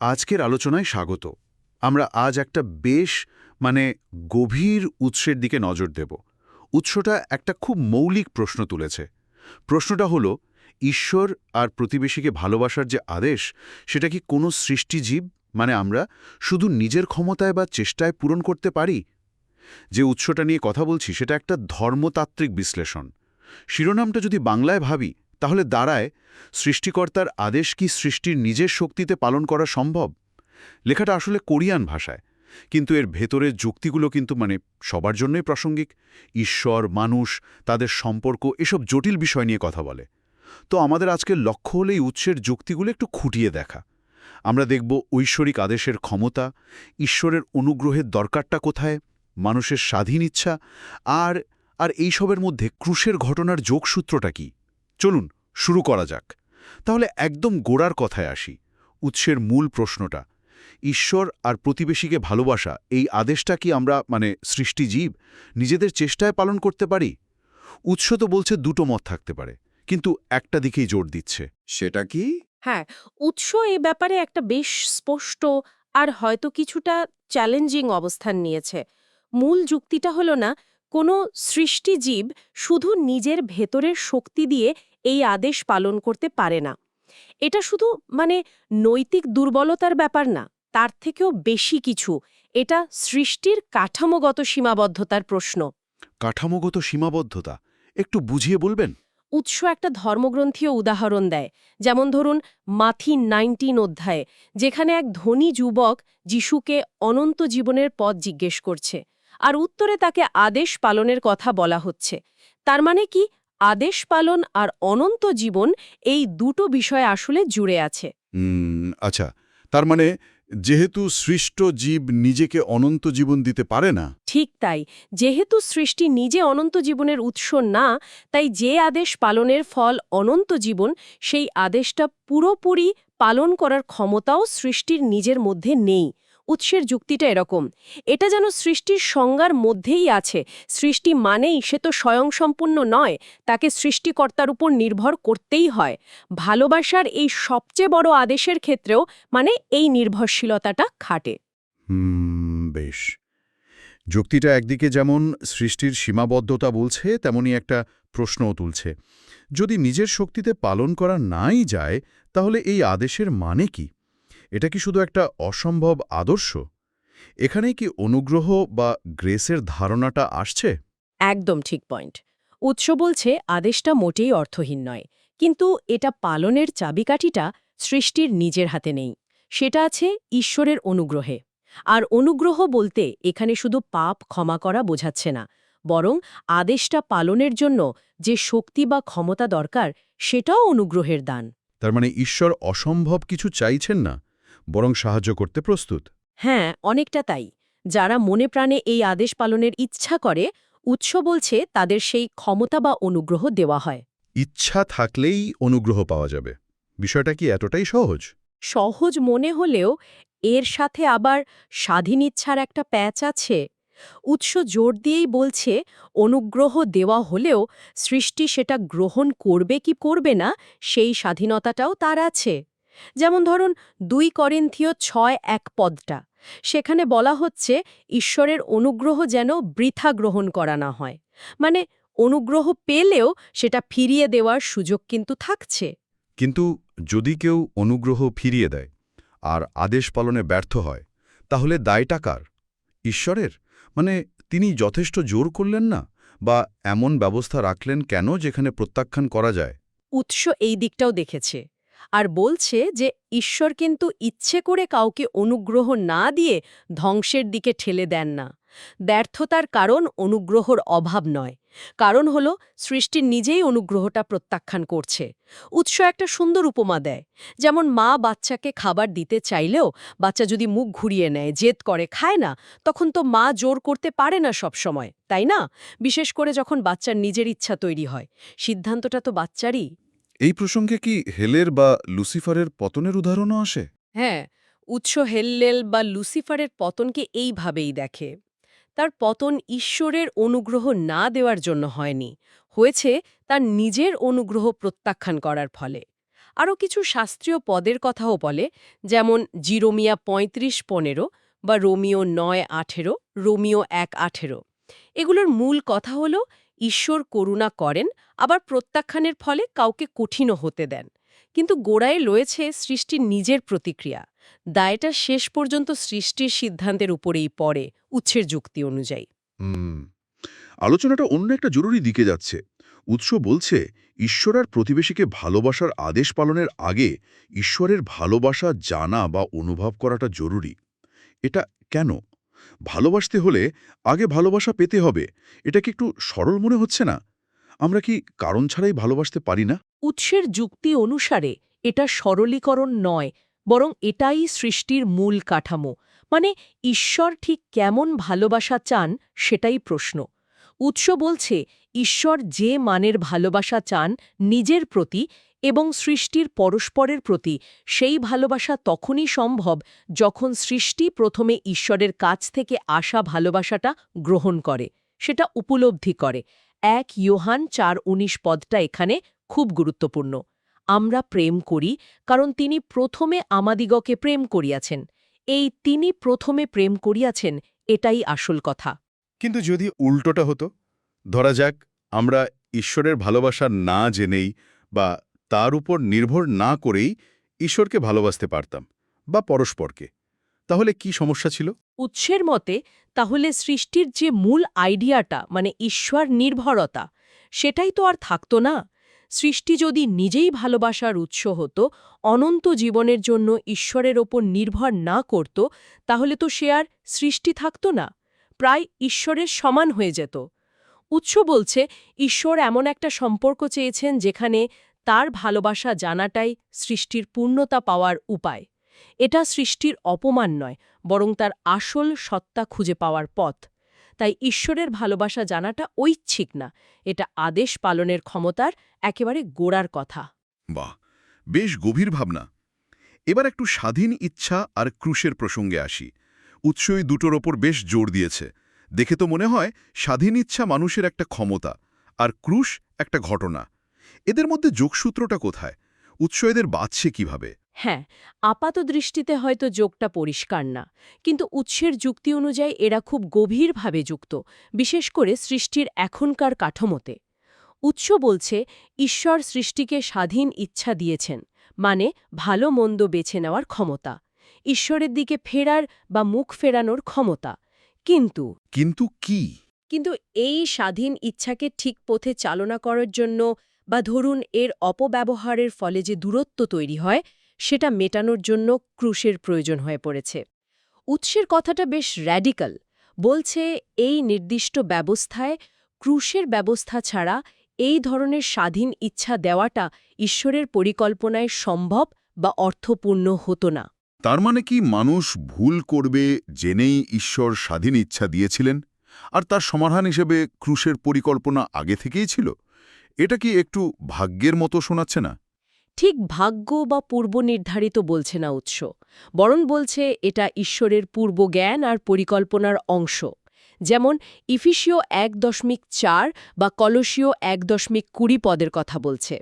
আজকের আলোচনায় স্বাগত। আমরা আজ একটা বেশ মানে গভীর উৎসের দিকে নজর দেব। উৎসটা একটা খুব মৌলিক প্রশ্ন তুলেছে। প্রশ্নটা হলো, ঈশ্বর আর প্রতিবেশীকে ভালোবাসার যে আদেশ, সেটা কি কোনো সৃষ্টিজীব মানে আমরা, শুধু নিজের ক্ষমতায় বা চেষ্টায় পূরণ করতে পারি? যে উৎসটা নিয়ে কথা বলছি, সেটা একটা ধর্মতাত্ত্বিক বিশ্লেষণ। শিরোনামটা যদি বাংলায় ভাবি তাহলে দাঁড়ায়, সৃষ্টিকর্তার আদেশ কি সৃষ্টির নিজের শক্তিতে পালন করা সম্ভব? লেখাটা আসলে কোরিয়ান ভাষায়, কিন্তু এর ভেতরের যুক্তিগুলো কিন্তু মানে সবার জন্যই প্রাসঙ্গিক। ঈশ্বর, মানুষ, তাদের সম্পর্ক, এসব জটিল বিষয় নিয়ে কথা বলে। তো আমাদের আজকের লক্ষ্য হলো এই উৎসের যুক্তিগুলো একটু খুঁটিয়ে দেখা। আমরা দেখব ঐশ্বরিক আদেশের ক্ষমতা, ঈশ্বরের অনুগ্রহের দরকারটা কোথায়, মানুষের স্বাধীন ইচ্ছা, আর আর এইসবের মধ্যে ক্রুশের ঘটনার যোগসূত্রটা কি? চলুন শুরু করা যাক। তাহলে একদম গোড়ার কথায় আসি। উৎসের মূল প্রশ্নটা ঈশ্বর আর প্রতিবেশীকে ভালোবাসা এই আদেশটা কি আমরা মানে সৃষ্টিজীব নিজেদের চেষ্টায় পালন করতে পারি? উৎস তো বলছে দুটো মত থাকতে পারে কিন্তু একটা দিকেই জোর দিচ্ছে। সেটা কি? হ্যাঁ উৎস এ ব্যাপারে একটা বেশ স্পষ্ট আর হয়তো কিছুটা চ্যালেঞ্জিং অবস্থান নিয়েছে। মূল যুক্তিটা হলো না কোনো সৃষ্টিজীব শুধু নিজের ভেতরের শক্তি দিয়ে এই আদেশ পালন করতে পারে না। এটা শুধু মানে নৈতিক দুর্বলতার ব্যাপার না তার থেকেও বেশি কিছু। এটা সৃষ্টির কাঠামোগত সীমাবদ্ধতার প্রশ্ন। কাঠামোগত সীমাবদ্ধতা? একটু বুঝিয়ে বলবেন? উৎস একটা ধর্মগ্রন্থীয় উদাহরণ দেয়। যেমন ধরুন মাথি নাইনটিন অধ্যায়ে যেখানে এক ধনী যুবক যিশুকে অনন্ত জীবনের পথ জিজ্ঞেস করছে। আর উত্তরে তাকে আদেশ পালনের কথা বলা হচ্ছে। তার মানে কি? আদেশ পালন আর অনন্ত জীবন এই দুটো বিষয় আসলে জুড়ে আছে। আচ্ছা তার মানে যেহেতু সৃষ্ট জীব নিজেকে অনন্ত জীবন দিতে পারে না? ঠিক তাই যেহেতু সৃষ্টি নিজে অনন্ত জীবনের উৎস না তাই যে আদেশ পালনের ফল অনন্ত জীবন সেই আদেশটা পুরোপুরি পালন করার ক্ষমতাও সৃষ্টির নিজের মধ্যে নেই। উৎসের যুক্তিটা এরকম। এটা যেন সৃষ্টির সংজ্ঞার মধ্যেই আছে। সৃষ্টি মানেই সে তো স্বয়ংসম্পূর্ণ নয়, তাকে সৃষ্টিকর্তার উপর নির্ভর করতেই হয়। ভালোবাসার এই সবচেয়ে বড় আদেশের ক্ষেত্রেও মানে এই নির্ভরশীলতাটা খাটে। বেশ। যুক্তিটা একদিকে যেমন সৃষ্টির সীমাবদ্ধতা বলছে, তেমনি একটা প্রশ্নও তুলছে। যদি নিজের শক্তিতে পালন করা নাই যায়, তাহলে এই আদেশের মানে কি? এটা কি শুধু একটা অসম্ভব আদর্শ? এখানেই কি অনুগ্রহ বা গ্রেসের ধারণাটা আসছে? একদম ঠিক পয়েন্ট। উৎস বলছে আদেশটা মোটেই অর্থহীন নয়। কিন্তু এটা পালনের চাবিকাঠিটা সৃষ্টির নিজের হাতে নেই। সেটা আছে ঈশ্বরের অনুগ্রহে। আর অনুগ্রহ বলতে এখানে শুধু পাপ ক্ষমা করা বোঝাচ্ছে না। বরং আদেশটা পালনের জন্য যে শক্তি বা ক্ষমতা দরকার সেটাও অনুগ্রহের দান। তার মানে ঈশ্বর অসম্ভব কিছু চাইছেন না? বরং সাহায্য করতে প্রস্তুত। হ্যাঁ অনেকটা তাই। যারা মনে প্রাণে এই আদেশ পালনের ইচ্ছা করে উৎস বলছে তাদের সেই ক্ষমতা বা অনুগ্রহ দেওয়া হয়। ইচ্ছা থাকলেই অনুগ্রহ পাওয়া যাবে। বিষয়টা কি এতটাই সহজ? সহজ মনে হলেও এর সাথে আবার স্বাধীন ইচ্ছার একটা প্যাচ আছে। উৎস জোর দিয়েই বলছে অনুগ্রহ দেওয়া হলেও সৃষ্টি সেটা গ্রহণ করবে কি করবে না সেই স্বাধীনতাটাও তার আছে। যেমন ধরুন দুই করিন্থীয় ছয় এক পদটা। সেখানে বলা হচ্ছে ঈশ্বরের অনুগ্রহ যেন বৃথা গ্রহণ করা না হয়। মানে অনুগ্রহ পেলেও সেটা ফিরিয়ে দেওয়ার সুযোগ কিন্তু থাকছে। কিন্তু যদি কেউ অনুগ্রহ ফিরিয়ে দেয় আর আদেশ পালনে ব্যর্থ হয় তাহলে দায়টা কার? ঈশ্বরের? মানে তিনি যথেষ্ট জোর করলেন না? বা এমন ব্যবস্থা রাখলেন কেন যেখানে প্রত্যাখ্যান করা যায়? উৎস এই দিকটাও দেখেছে। আর বলছে যে ঈশ্বর কিন্তু ইচ্ছে করে কাউকে অনুগ্রহ না দিয়ে ধ্বংসের দিকে ঠেলে দেন না। ব্যর্থতার কারণ অনুগ্রহর অভাব নয়। কারণ হল সৃষ্টি নিজেই অনুগ্রহটা প্রত্যাখ্যান করছে। উৎস একটা সুন্দর উপমা দেয়। যেমন মা বাচ্চাকে খাবার দিতে চাইলেও বাচ্চা যদি মুখ ঘুরিয়ে নেয়, জেদ করে, খায় না, তখন তো মা জোর করতে পারে না সব সময় তাই না? বিশেষ করে যখন বাচ্চার নিজের ইচ্ছা তৈরি হয়। সিদ্ধান্তটা তো বাচ্চারই। এই প্রসঙ্গে কি হেলের বা লুসিফারের পতনের উদাহরণও আসে? হ্যাঁ উৎস হেল্লেল বা লুসিফারের পতনকে এইভাবেই দেখে। তার পতন ঈশ্বরের অনুগ্রহ না দেওয়ার জন্য হয়নি, হয়েছে তার নিজের অনুগ্রহ প্রত্যাখ্যান করার ফলে। আরও কিছু শাস্ত্রীয় পদের কথাও বলে, যেমন জিরোমিয়া পঁয়ত্রিশ পনেরো বা রোমিও নয় আঠেরো, রোমিও এক আঠেরো। এগুলোর মূল কথা হল ঈশ্বর করুণা করেন, আবার প্রত্যাখ্যানের ফলে কাউকে কঠিনও হতে দেন। কিন্তু গোড়ায় রয়েছে সৃষ্টির নিজের প্রতিক্রিয়া। দায়টা শেষ পর্যন্ত সৃষ্টির সিদ্ধান্তের উপরেই পড়ে উৎসের যুক্তি অনুযায়ী। আলোচনাটা অন্য একটা জরুরি দিকে যাচ্ছে। উৎস বলছে, ঈশ্বর আর প্রতিবেশীকে ভালোবাসার আদেশ পালনের আগে ঈশ্বরের ভালোবাসা জানা বা অনুভব করাটা জরুরি। এটা কেন? ভালোবাসতে হলে আগে ভালোবাসা পেতে হবে। এটা কি একটু সরল মনে হচ্ছে না? আমরা কি কারণ ছাড়াই ভালোবাসতে পারি না? উৎসের যুক্তি অনুসারে এটা সরলীকরণ নয়, বরং এটাই সৃষ্টির মূল কাঠামো। মানে ঈশ্বর ঠিক কেমন ভালোবাসা চান সেটাই প্রশ্ন। উৎস বলছে, ঈশ্বর যে মানের ভালোবাসা চান নিজের প্রতি এবং সৃষ্টির পরস্পরের প্রতি সেই ভালোবাসা তখনই সম্ভব যখন সৃষ্টি প্রথমে ঈশ্বরের কাছ থেকে আসা ভালোবাসাটা গ্রহণ করে, সেটা উপলব্ধি করে। এক ইয়োহান চার উনিশ পদটা এখানে খুব গুরুত্বপূর্ণ। আমরা প্রেম করি কারণ তিনি প্রথমে আমাদিগকে প্রেম করিয়াছেন। এই তিনি প্রথমে প্রেম করিয়াছেন এটাই আসল কথা। কিন্তু যদি উল্টোটা হতো, ধরা যাক আমরা ঈশ্বরের ভালোবাসা না জেনেই বা তার উপর নির্ভর না করেই ঈশ্বরকে ভালোবাসতে পারতাম বা পরস্পরকে। তাহলে কি সমস্যা ছিল? উৎসের মতে, তাহলে সৃষ্টির যে মূল আইডিয়াটা মানে ঈশ্বর নির্ভরতা, সেটাই তো আর থাকতো না। সৃষ্টি যদি নিজেই ভালোবাসার উৎস হতো, অনন্ত জীবনের জন্য ঈশ্বরের ওপর নির্ভর না করত, তাহলে তো সে আর সৃষ্টি থাকত না, প্রায় ঈশ্বরের সমান হয়ে যেত। উৎস বলছে, ঈশ্বর এমন একটা সম্পর্ক চেয়েছেন যেখানে তার ভালোবাসা জানাটাই সৃষ্টির পূর্ণতা পাওয়ার উপায়। এটা সৃষ্টির অপমান নয়, বরং তার আসল সত্তা খুঁজে পাওয়ার পথ। তাই ঈশ্বরের ভালোবাসা জানাটা ঐচ্ছিক না, এটা আদেশ পালনের ক্ষমতার একেবারে গোড়ার কথা। বাহ, বেশ গভীর ভাবনা। এবার একটু স্বাধীন ইচ্ছা আর ক্রুশের প্রসঙ্গে আসি। উৎসই দুটোর ওপর বেশ জোর দিয়েছে। দেখে তো মনে হয় স্বাধীন ইচ্ছা মানুষের একটা ক্ষমতা, আর ক্রুশ একটা ঘটনা। এদের মধ্যে যোগসূত্রটা কোথায়? উৎস এদের বাঁচছে কীভাবে? হ্যাঁ আপাত দৃষ্টিতে হয়তো যোগটা পরিষ্কার না কিন্তু উৎসের যুক্তি অনুযায়ী এরা খুব গভীরভাবে যুক্ত বিশেষ করে সৃষ্টির এখনকার কাঠামোতে। উৎস বলছে ঈশ্বর সৃষ্টিকে স্বাধীন ইচ্ছা দিয়েছেন মানে ভালো মন্দ বেছে নেওয়ার ক্ষমতা। ঈশ্বরের দিকে ফেরার বা মুখ ফেরানোর ক্ষমতা। কিন্তু কিন্তু কি? কিন্তু এই স্বাধীন ইচ্ছাকে ঠিক পথে চালনা করার জন্য বা ধরুন এর অপব্যবহারের ফলে যে দূরত্ব তৈরি হয়, সেটা মেটানোর জন্য ক্রুশের প্রয়োজন হয়ে পড়েছে। উৎসের কথাটা বেশ র্যাডিক্যাল বলছে এই নির্দিষ্ট ব্যবস্থায় ক্রুশের ব্যবস্থা ছাড়া এই ধরনের স্বাধীন ইচ্ছা দেওয়াটা ঈশ্বরের পরিকল্পনায় সম্ভব বা অর্থপূর্ণ হতো না। তার মানে কি মানুষ ভুল করবে জেনেই ঈশ্বর স্বাধীন ইচ্ছা দিয়েছিলেন? আর তার সমাধান হিসেবে ক্রুশের পরিকল্পনা আগে থেকেই ছিল? এটা কি একটু ভাগ্যের মতো শোনাচ্ছে না? ঠিক ভাগ্য বা পূর্ব নির্ধারিত বলছে না উৎস। বরং বলছে এটা ঈশ্বরের পূর্বজ্ঞান আর পরিকল্পনার অংশ। যেমন ইফিসীয় এক দশমিক চার বা কলসীয় এক দশমিক কুড়ি পদের কথা বলছে।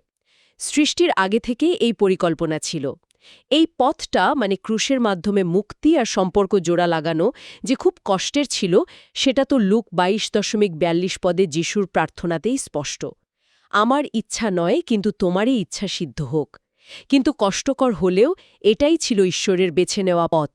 সৃষ্টির আগে থেকেই এই পরিকল্পনা ছিল। এই পথটা মানে ক্রুশের মাধ্যমে মুক্তি আর সম্পর্ক জোড়া লাগানো যে খুব কষ্টের ছিল, সেটা তো লুক বাইশ দশমিক বিয়াল্লিশ পদে যিশুর প্রার্থনাতেই স্পষ্ট। আমার ইচ্ছা নয় কিন্তু তোমারই ইচ্ছা সিদ্ধ হোক। কিন্তু কষ্টকর হলেও এটাই ছিল ঈশ্বরের বেছে নেওয়া পথ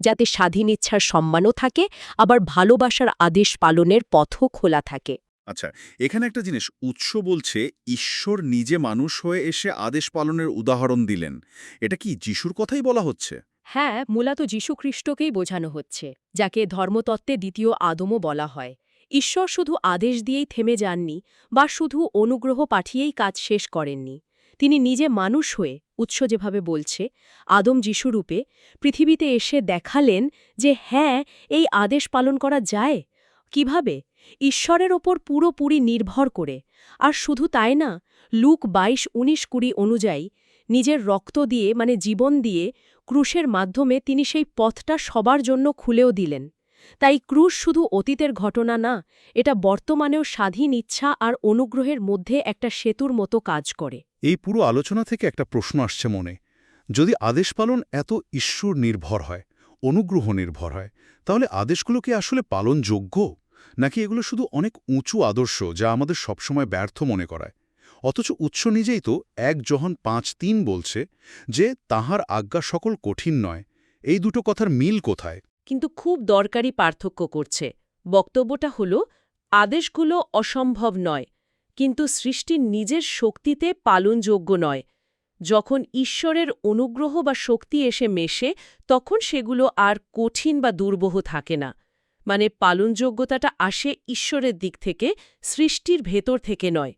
যাতে স্বাধীন ইচ্ছার সম্মানও থাকে আবার ভালোবাসার আদেশ পালনের পথও খোলা থাকে। আচ্ছা এখানে একটা জিনিস উৎস বলছে ঈশ্বর নিজে মানুষ হয়ে এসে আদেশ পালনের উদাহরণ দিলেন। এটা কি যিশুর কথাই বলা হচ্ছে? হ্যাঁ মূলত যীশুখ্রিস্টকেই বোঝানো হচ্ছে যাকে ধর্মতত্ত্বে দ্বিতীয় আদমও বলা হয়। ঈশ্বর শুধু আদেশ দিয়েই থেমে যাননি বা শুধু অনুগ্রহ পাঠিয়েই কাজ শেষ করেননি। তিনি নিজে মানুষ হয়ে উৎস যেভাবে বলছে, আদম যিশুরূপে পৃথিবীতে এসে দেখালেন যে হ্যাঁ এই আদেশ পালন করা যায়। কীভাবে? ঈশ্বরের ওপর পুরোপুরি নির্ভর করে। আর শুধু তাই না, লুক বাইশ উনিশ কুড়ি অনুযায়ী নিজের রক্ত দিয়ে মানে জীবন দিয়ে, ক্রুশের মাধ্যমে তিনি সেই পথটা সবার জন্য খুলেও দিলেন। তাই ক্রুশ শুধু অতীতের ঘটনা না, এটা বর্তমানেও স্বাধীন ইচ্ছা আর অনুগ্রহের মধ্যে একটা সেতুর মতো কাজ করে। এই পুরো আলোচনা থেকে একটা প্রশ্ন আসছে মনে। যদি আদেশ পালন এত ঈশ্বর নির্ভর হয়, অনুগ্রহ নির্ভর হয়, তাহলে আদেশগুলো কি আসলে পালনযোগ্য? নাকি এগুলো শুধু অনেক উঁচু আদর্শ যা আমাদের সবসময় ব্যর্থ মনে করায়? অথচ উৎস নিজেই তো এক জহন পাঁচ তিন বলছে যে, তাহার আজ্ঞা সকল কঠিন নয়। এই দুটো কথার মিল কোথায়? কিন্তু খুব দরকারি পার্থক্য করছে। বক্তব্যটা হল আদেশগুলো অসম্ভব নয় কিন্তু সৃষ্টির নিজের শক্তিতে পালনযোগ্য নয়। যখন ঈশ্বরের অনুগ্রহ বা শক্তি এসে মেশে তখন সেগুলো আর কঠিন বা দুর্বহ থাকে না। মানে পালনযোগ্যতাটা আসে ঈশ্বরের দিক থেকে সৃষ্টির ভেতর থেকে নয়।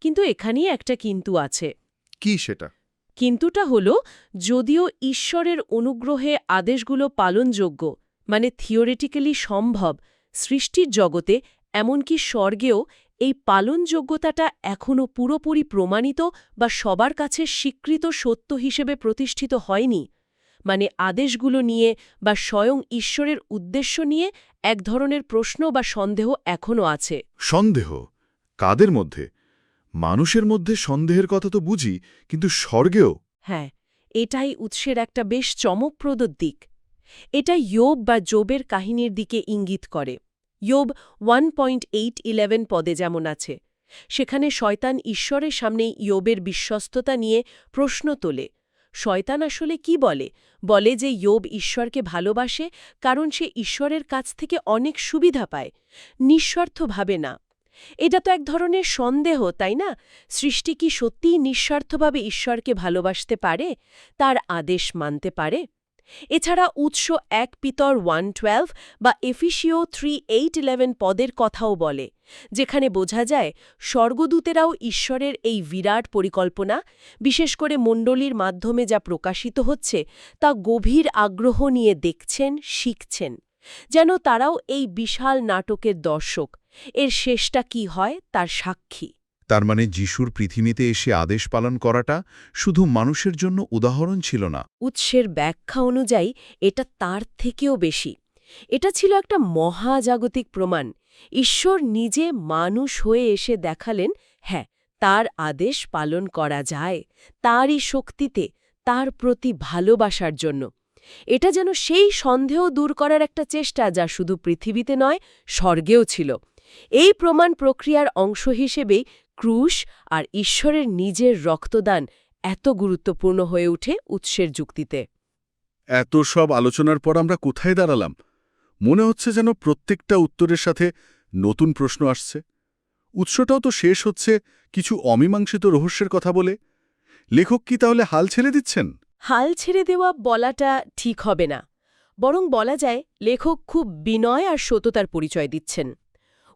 কিন্তু এখানেই একটা কিন্তু আছে। কি সেটা? কিন্তুটা হল যদিও ঈশ্বরের অনুগ্রহে আদেশগুলো পালনযোগ্য মানে থিওরিটিক্যালি সম্ভব সৃষ্টির জগতে এমনকি স্বর্গেও এই পালনযোগ্যতাটা এখনও পুরোপুরি প্রমাণিত বা সবার কাছে স্বীকৃত সত্য হিসেবে প্রতিষ্ঠিত হয়নি। মানে আদেশগুলো নিয়ে বা স্বয়ং ঈশ্বরের উদ্দেশ্য নিয়ে এক ধরনের প্রশ্ন বা সন্দেহ এখনও আছে। সন্দেহ? কাদের মধ্যে? মানুষের মধ্যে সন্দেহের কথা তো বুঝি কিন্তু স্বর্গেও? হ্যাঁ এটাই উৎসের একটা বেশ চমকপ্রদ দিক। এটা ইয়োব বা জোবের কাহিনীর দিকে ইঙ্গিত করে। ইয়োব ওয়ান পদে যেমন আছে, সেখানে শয়তান ঈশ্বরের সামনে ইয়োবের বিশ্বস্ততা নিয়ে প্রশ্ন তোলে। শয়তান আসলে কি বলে? বলে যে ইয়োব ঈশ্বরকে ভালোবাসে কারণ সে ঈশ্বরের কাছ থেকে অনেক সুবিধা পায়, নিঃস্বার্থভাবে না। এটা তো এক ধরনের সন্দেহ, তাই না? সৃষ্টি কি সত্যিই নিঃস্বার্থভাবে ঈশ্বরকে ভালোবাসতে পারে, তার আদেশ মানতে পারে? এছাড়া উৎস এক পিতর ওয়ান টুয়েলভ বা এফিসিও থ্রি এইট ইলেভেন পদের কথাও বলে, যেখানে বোঝা যায় স্বর্গদূতেরাও ঈশ্বরের এই বিরাট পরিকল্পনা, বিশেষ করে মণ্ডলীর মাধ্যমে যা প্রকাশিত হচ্ছে, তা গভীর আগ্রহ নিয়ে দেখছেন, শিখছেন। যেন তারাও এই বিশাল নাটকের দর্শক, এর শেষটা কি হয়, তার সাক্ষী। তার মানে যিশুর পৃথিবীতে এসে আদেশ পালন করাটা শুধু মানুষের জন্য উদাহরণ ছিল না। উৎসের ব্যাখ্যা অনুযায়ী এটা তার থেকেও বেশি। এটা ছিল একটা মহাজাগতিক প্রমাণ। ঈশ্বর নিজে মানুষ হয়ে এসে দেখালেন হ্যাঁ তার আদেশ পালন করা যায়, তারই শক্তিতে, তার প্রতি ভালোবাসার জন্য। এটা যেন সেই সন্দেহ দূর করার একটা চেষ্টা যা শুধু পৃথিবীতে নয়, স্বর্গেও ছিল। এই প্রমাণ প্রক্রিয়ার অংশ হিসেবেই ক্রুশ আর ঈশ্বরের নিজের রক্তদান এত গুরুত্বপূর্ণ হয়ে ওঠে উৎসের যুক্তিতে। এত সব আলোচনার পর আমরা কোথায় দাঁড়ালাম? মনে হচ্ছে যেন প্রত্যেকটা উত্তরের সাথে নতুন প্রশ্ন আসছে। উৎসটাও তো শেষ হচ্ছে কিছু অমীমাংসিত রহস্যের কথা বলে। লেখক কি তাহলে হাল ছেড়ে দিচ্ছেন? হাল ছেড়ে দেওয়া বলাটা ঠিক হবে না। বরং বলা যায় লেখক খুব বিনয় আর সততার পরিচয় দিচ্ছেন।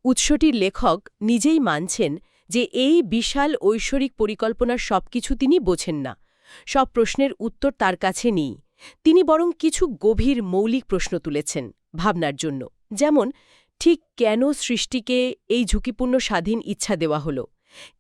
উৎসটির লেখক নিজেই মানছেন যে এই বিশাল ঐশ্বরিক পরিকল্পনার সবকিছু তিনি বোঝেন না। সব প্রশ্নের উত্তর তার কাছে নেই। তিনি বরং কিছু গভীর মৌলিক প্রশ্ন তুলেছেন ভাবনার জন্য। যেমন, ঠিক কেন সৃষ্টিকে এই ঝুঁকিপূর্ণ স্বাধীন ইচ্ছা দেওয়া হলো?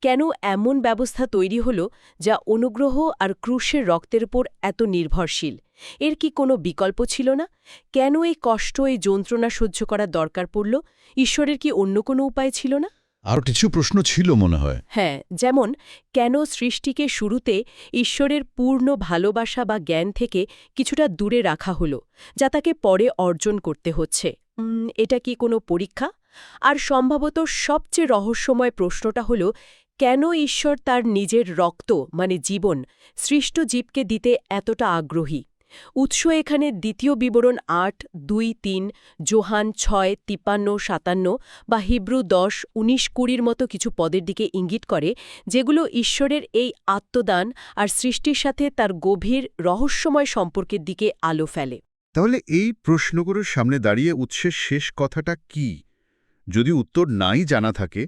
কেন এমন ব্যবস্থা তৈরি হল যা অনুগ্রহ আর ক্রুশের রক্তের উপর এত নির্ভরশীল? এর কি কোনো বিকল্প ছিল না? কেন এই কষ্ট, এই যন্ত্রণা সহ্য করার দরকার পড়ল? ঈশ্বরের কি অন্য কোনো উপায় ছিল না? আর কিছু প্রশ্ন ছিল মনে হয়। হ্যাঁ যেমন, কেন সৃষ্টিকে শুরুতে ঈশ্বরের পূর্ণ ভালোবাসা বা জ্ঞান থেকে কিছুটা দূরে রাখা হলো, যা তাকে পরে অর্জন করতে হচ্ছে? এটা কি কোনো পরীক্ষা? আর সম্ভবত সবচেয়ে রহস্যময় প্রশ্নটা হল, কেন ঈশ্বর তার নিজের রক্ত মানে জীবন, সৃষ্ট জীবকে দিতে এতটা আগ্রহী? উৎস এখানে দ্বিতীয় বিবরণ আট দুই তিন জোহান ছয় তিপ্পান্ন সাতান্ন বা হিব্রু দশ উনিশ কুড়ির মতো কিছু পদের দিকে ইঙ্গিত করে যেগুলো ঈশ্বরের এই আত্মদান আর সৃষ্টির সাথে তার গভীর রহস্যময় সম্পর্কের দিকে আলো ফেলে। তাহলে এই প্রশ্নগুলোর সামনে দাঁড়িয়ে উৎসের শেষ কথাটা কি? যদি উত্তর নাই জানা থাকে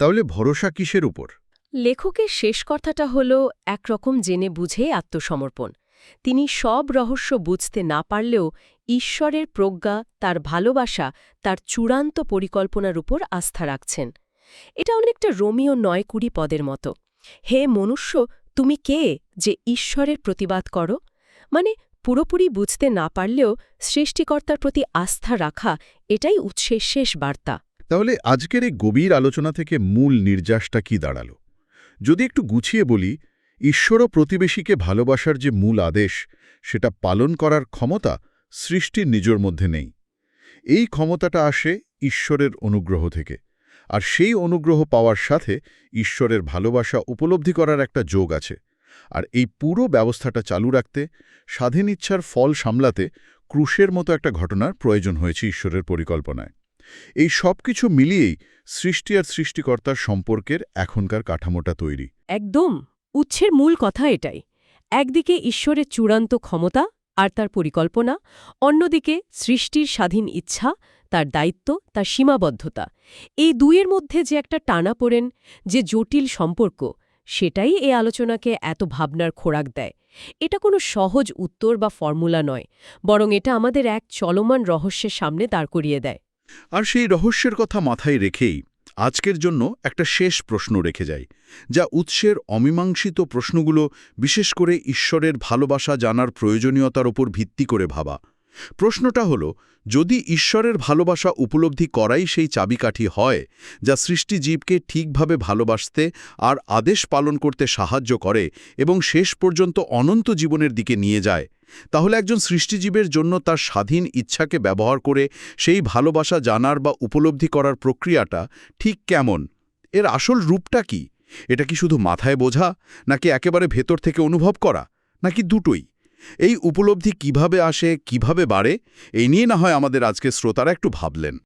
তাহলে ভরসা কিসের উপর? লেখকের শেষ কথাটা হল একরকম জেনে বুঝে আত্মসমর্পণ। তিনি সব রহস্য বুঝতে না পারলেও ঈশ্বরের প্রজ্ঞা, তার ভালোবাসা, তার চূড়ান্ত পরিকল্পনার উপর আস্থা রাখছেন। এটা অনেকটা রোমিও নয় কুড়ি পদের মতো। হে মনুষ্য, তুমি কে যে ঈশ্বরের প্রতিবাদ করো? মানে পুরোপুরি বুঝতে না পারলেও সৃষ্টিকর্তার প্রতি আস্থা রাখা, এটাই উৎসের শেষ বার্তা। তাহলে আজকের এই গভীর আলোচনা থেকে মূল নির্যাসটা কি দাঁড়াল? যদি একটু গুছিয়ে বলি ঈশ্বর ও প্রতিবেশীকে ভালোবাসার যে মূল আদেশ, সেটা পালন করার ক্ষমতা সৃষ্টির নিজের মধ্যে নেই। এই ক্ষমতাটা আসে ঈশ্বরের অনুগ্রহ থেকে, আর সেই অনুগ্রহ পাওয়ার সাথে ঈশ্বরের ভালোবাসা উপলব্ধি করার একটা যোগ আছে। আর এই পুরো ব্যবস্থাটা চালু রাখতে, স্বাধীন ইচ্ছার ফল সামলাতে ক্রুশের মতো একটা ঘটনার প্রয়োজন হয়েছে ঈশ্বরের পরিকল্পনায়। এই সব কিছু মিলিয়েই সৃষ্টি আর সৃষ্টিকর্তার সম্পর্কের এখনকার কাঠামোটা তৈরি। একদম। উৎসের মূল কথা এটাই। একদিকে ঈশ্বরের চূড়ান্ত ক্ষমতা আর তার পরিকল্পনা, অন্যদিকে সৃষ্টির স্বাধীন ইচ্ছা, তার দায়িত্ব, তার সীমাবদ্ধতা। এই দুইয়ের মধ্যে যে একটা টানাপোড়েন যে জটিল সম্পর্ক, সেটাই এই আলোচনাকে এত ভাবনার খোরাক দেয়। এটা কোনো সহজ উত্তর বা ফর্মুলা নয়, বরং এটা আমাদের এক চলমান রহস্যের সামনে দাঁড় করিয়ে দেয়। আর সেই রহস্যের কথা মাথায় রেখেই আজকের জন্য একটা শেষ প্রশ্ন রেখে যাই, যা উৎসের অমীমাংসিত প্রশ্নগুলো বিশেষ করে ঈশ্বরের ভালোবাসা জানার প্রয়োজনীয়তার ওপর ভিত্তি করে ভাবা। প্রশ্নটা হলো, যদি ঈশ্বরের ভালোবাসা উপলব্ধি করাই সেই চাবিকাঠি হয়, যা সৃষ্টিজীবকে ঠিকভাবে ভালোবাসতে আর আদেশ পালন করতে সাহায্য করে এবং শেষ পর্যন্ত অনন্ত জীবনের দিকে নিয়ে যায় তাহলে একজন সৃষ্টিজীবের জন্য তার স্বাধীন ইচ্ছাকে ব্যবহার করে সেই ভালোবাসা জানার বা উপলব্ধি করার প্রক্রিয়াটা ঠিক কেমন? এর আসল রূপটা কি? এটা কি শুধু মাথায় বোঝা, নাকি একেবারে ভেতর থেকে অনুভব করা, নাকি দুটোই? এই উপলব্ধি কীভাবে আসে, কীভাবে বাড়ে, এই নিয়ে না হয় আমাদের আজকে শ্রোতারা একটু ভাবলেন।